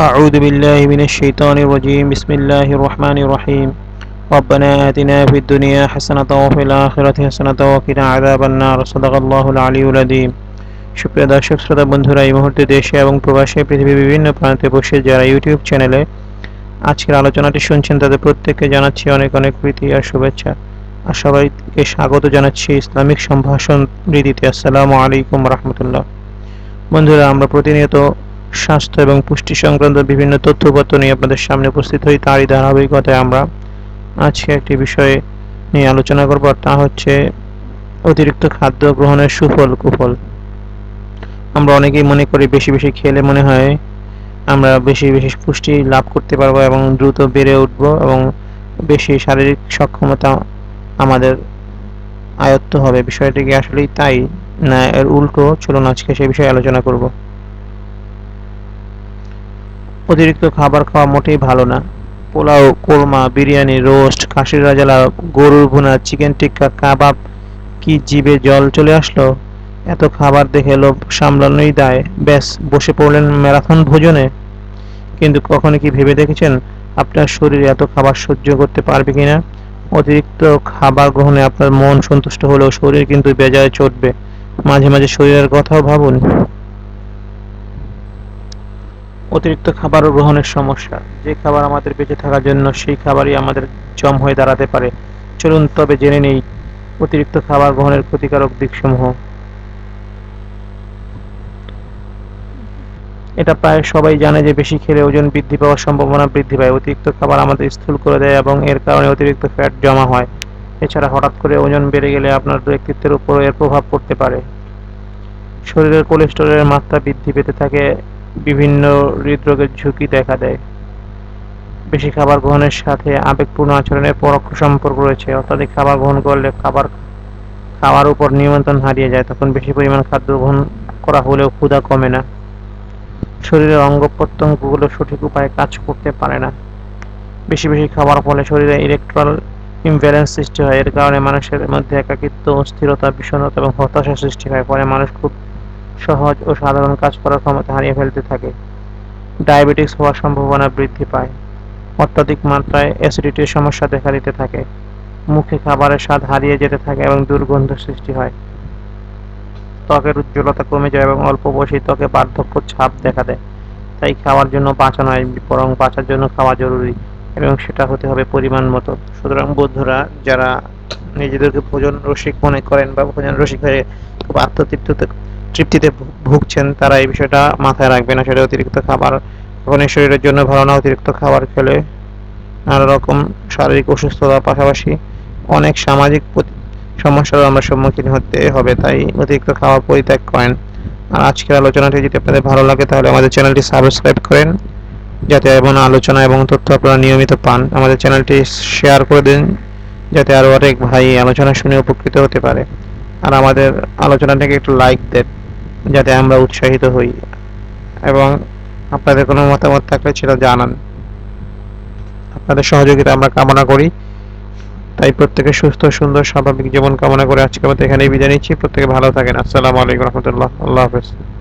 أعوذ بالله من الشيطان الرجيم بسم الله الرحمن الرحيم ربنا آتنا في الدنيا حسنة وفي الآخرة حسنة وقنا عذاب النار صدق الله العلي العظيم সুপ্রিয় দর্শক শ্রোতা বন্ধুরা এই মুহূর্তে দেশে এবং প্রবাসে পৃথিবীর বিভিন্ন প্রান্তে বসে যারা ইউটিউব চ্যানেলে আজকের আলোচনাটি শুনছেন তাদের প্রত্যেককে জানাচ্ছি অনেক অনেক প্রীতি আর শুভেচ্ছা আর সবাইকে স্বাগত জানাচ্ছি ইসলামিক সম্ভাষণ রীতিতে আসসালামু আলাইকুম রহমতুল্লাহ বন্ধুরা আমরা প্রতিনিয়ত স্বাস্থ্য এবং পুষ্টি সংক্রান্ত বিভিন্ন তথ্যপত্র নিয়ে আপনাদের সামনে উপস্থিত হই। তারই ধারাবাহিকতায় আমরা আজকে একটি বিষয়ে নিয়ে আলোচনা করব তা হচ্ছে অতিরিক্ত খাদ্য গ্রহণের সুফল, কুফল। আমরা অনেকেই মনে করি বেশি বেশি খেলে মনে হয় আমরা বেশি বেশি পুষ্টি লাভ করতে পারব এবং দ্রুত বেড়ে উঠব এবং বেশি শারীরিক সক্ষমতা আমাদের আয়ত্ত হবে। বিষয়টি কি আসলেই তাই না, এর উল্টো চলুন আজকে সেই বিষয়ে আলোচনা করব। অতিরিক্ত খাবার খাওয়া মোটেই ভালো না। পোলাও, কোরমা, বিরিয়ানি, রোস্ট খাসির রাজালা গরুর ভুনা, চিকেন টিক্কা, কাবাব, কি জিভে জল চলে আসলো? এত খাবার দেখে লোভ সামলানোই দায়। ব্যাস, বসে পড়লেন ম্যারাথন ভোজনে। কিন্তু কখনো কি ভেবে দেখেছেন আপনার শরীর এত খাবার সহ্য করতে পারবে কিনা অতিরিক্ত খাবার গ্রহণে আপনার মন সন্তুষ্ট হলেও শরীর কিন্তু বেজায় চটবে। মাঝে মাঝে শরীরের কথাও ভাবুন। অতিরিক্ত খাবার গ্রহণের সমস্যা। যে খাবার আমাদের বেঁচে থাকার জন্য সেই খাবারই আমাদের জম হয়ে দাঁড়াতে পারে। চলুন তবে জেনে নেই অতিরিক্ত খাবার গ্রহণের ক্ষতিকারক দিকসমূহ। এটা প্রায় সবাই জানে যে বেশি খেলে ওজন বৃদ্ধি পাওয়ার সম্ভাবনা বৃদ্ধি পায়। অতিরিক্ত খাবার আমাদের স্থূল করে দেয় এবং এর কারণে অতিরিক্ত ফ্যাট জমা হয়। এছাড়া হঠাৎ করে ওজন বেড়ে গেলে আপনার ব্যক্তিত্বের উপর এর প্রভাব পড়তে পারে। শরীরের কোলেস্টেরলের মাত্রা বৃদ্ধি পেতে থাকে বিভিন্ন হৃদরোগের ঝুঁকি দেখা দেয়। বেশি খাবার গ্রহণের সাথে আবেগপূর্ণ আচরণের পরোক্ষ সম্পর্ক রয়েছে। অত্যাধিক খাবার গ্রহণ করলে খাবার খাওয়ার উপর নিয়ন্ত্রণ হারিয়ে যায়। তখন বেশি পরিমাণ খাদ্য গ্রহণ করা হলেও ক্ষুধা কমে না। শরীরের অঙ্গ প্রত্যঙ্গগুলো সঠিক উপায়ে কাজ করতে পারে না। বেশি বেশি খাবার ফলে শরীরে ইলেকট্রাল ইমব্যালেন্স সৃষ্টি হয়। এর কারণে মানুষের মধ্যে একাকিত্ব, অস্থিরতা, বিষণ্ণতা এবং হতাশা সৃষ্টি হয়। ফলে মানুষ খুব সহজ ও সাধারণ কাজ করার ক্ষমতা হারিয়ে ফেলতে থাকে। ডায়াবেটিস হওয়ার সম্ভাবনা বৃদ্ধি পায়। অত্যাধিক মাত্রায় অ্যাসিডিটির সমস্যা দেখা দিতে থাকে। মুখে খাবারের স্বাদ হারিয়ে যেতে থাকে এবং দুর্গন্ধ সৃষ্টি হয়। ত্বকের উজ্জ্বলতা কমে যায় এবং অল্প বয়সী ত্বকে বার্ধক্য ছাপ দেখা দেয়। তাই খাওয়ার জন্য বাঁচা নয়, বরং বাঁচার জন্য খাওয়া জরুরি এবং সেটা হতে হবে পরিমাণ মতো। সুতরাং বৌদ্ধরা যারা নিজেদেরকে ভোজন রসিক মনে করেন বা ভোজন রসিক হয়ে খুব আত্মতৃপ্তিতে তৃপ্তিতে ভুগছেন, তারা এই বিষয়টা মাথায় রাখবে না। সেটা অতিরিক্ত খাবার কখনই শরীরের জন্য ভালো না, অতিরিক্ত খাবার খেলে নানা রকম শারীরিক অসুস্থতার পাশাপাশি অনেক সামাজিক সমস্যারও আমরা সম্মুখীন হতে হবে, তাই অতিরিক্ত খাবার পরিত্যাগ করেন। আর আজকের আলোচনাটি যদি আপনাদের ভালো লাগে, তাহলে আমাদের চ্যানেলটি সাবস্ক্রাইব করেন, যাতে এমন আলোচনা এবং তথ্য আপনারা নিয়মিত পান। আমাদের চ্যানেলটি শেয়ার করে দিন, যাতে আরও অনেক ভাই আলোচনা শুনে উপকৃত হতে পারে। আর আমাদের আলোচনাটাকে একটু লাইক দেন। যাতে আমরা উৎসাহিত হই এবং আপনাদের কোনো মতামত থাকলে সেটা জানান। আপনাদের সহযোগিতা আমরা কামনা করি। তাই প্রত্যেকে সুস্থ, সুন্দর, স্বাভাবিক জীবন কামনা করে আজকে আমাদের এখানেই বিদায় নিচ্ছি। প্রত্যেকে ভালো থাকেন। আসসালামু আলাইকুম রহমতুল্লাহ। আল্লাহ হাফেজ।